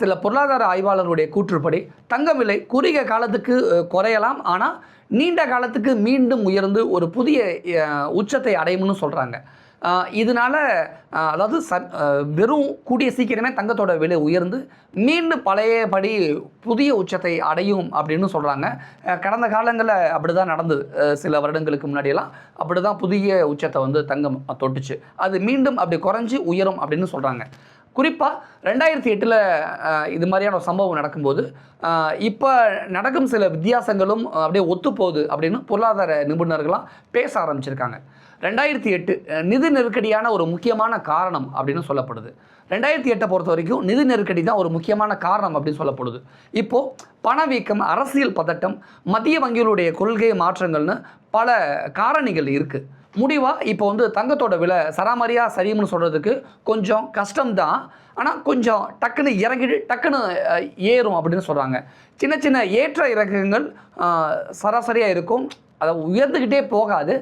சில பொருளாதார ஆய்வாளர்களுடைய கூற்றுப்படி தங்கம் விலை குறுகிய காலத்துக்கு குறையலாம். ஆனால் நீண்ட காலத்துக்கு மீண்டும் உயர்ந்து ஒரு புதிய உச்சத்தை அடையும்னு சொல்கிறாங்க இதனால அதாவது ச வெறும் கூடிய சீக்கிரமே தங்கத்தோட விலை உயர்ந்து மீண்டும் பழையபடி புதிய உச்சத்தை அடையும் அப்படின்னு சொல்கிறாங்க கடந்த காலங்களில் அப்படி தான் நடந்தது சில வருடங்களுக்கு முன்னாடியெல்லாம் அப்படி தான் புதிய உச்சத்தை வந்து தங்கம் தொட்டுச்சு. அது மீண்டும் அப்படி குறைஞ்சி உயரும் அப்படின்னு சொல்கிறாங்க குறிப்பாக ரெண்டாயிரத்தி எட்டில் இது மாதிரியான ஒரு சம்பவம் நடக்கும்போது இப்போ நடக்கும் சில வித்தியாசங்களும் அப்படியே ஒத்துப்போகுது அப்படின்னு பொருளாதார நிபுணர்கள்லாம் பேச ஆரம்பிச்சிருக்காங்க. ரெண்டாயிரத்தி எட்டு நிதி நெருக்கடியான ஒரு முக்கியமான காரணம் அப்படின்னு சொல்லப்படுது. ரெண்டாயிரத்தி எட்டை பொறுத்த வரைக்கும் நிதி நெருக்கடி தான் ஒரு முக்கியமான காரணம் அப்படின்னு சொல்லப்படுது. இப்போது பணவீக்கம் அரசியல் பதட்டம் மத்திய வங்கிகளுடைய கொள்கை மாற்றங்கள்னு பல காரணிகள் இருக்குது முடிவாக இப்போ வந்து தங்கத்தோட விலை சராமரியாக சரியும்னு சொல்கிறதுக்கு கொஞ்சம் கஷ்டம்தான். ஆனால் கொஞ்சம் டக்குன்னு இறங்கிட்டு டக்குன்னு ஏறும் அப்படின்னு சொல்கிறாங்க சின்ன சின்ன ஏற்ற இறக்கங்கள் சராசரியாக இருக்கும். அதை உயர்ந்துக்கிட்டே போகாது.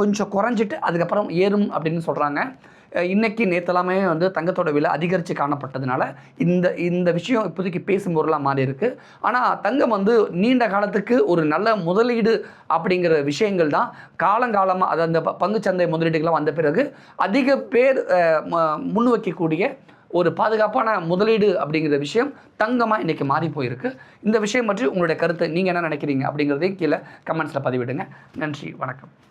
கொஞ்சம் குறைஞ்சிட்டு அதுக்கப்புறம் ஏறும் அப்படின்னு சொல்கிறாங்க இன்னைக்கு நேற்றுலாமே வந்து தங்கத்தோட விலை அதிகரித்து காணப்பட்டதுனால இந்த இந்த விஷயம் இப்போதைக்கு பேசும் பொருளாக மாறி இருக்கு. ஆனால் தங்கம் வந்து நீண்ட காலத்துக்கு ஒரு நல்ல முதலீடு அப்படிங்கிற விஷயங்கள் தான். காலங்காலமாக அது அந்த பங்குச்சந்தை முதலீடுகள்லாம் வந்த பிறகு அதிக பேர் ம- முன் வைக்கக்கூடிய ஒரு பாதுகாப்பான முதலீடு அப்படிங்கிற விஷயம் தங்கமாக இன்றைக்கி மாறி போயிருக்கு. இந்த விஷயம் பற்றி உங்களுடைய கருத்தை நீங்கள் என்ன நினைக்கிறீங்க அப்படிங்கிறதையும் கீழே கமெண்ட்ஸில் பதிவிடுங்க. நன்றி வணக்கம்.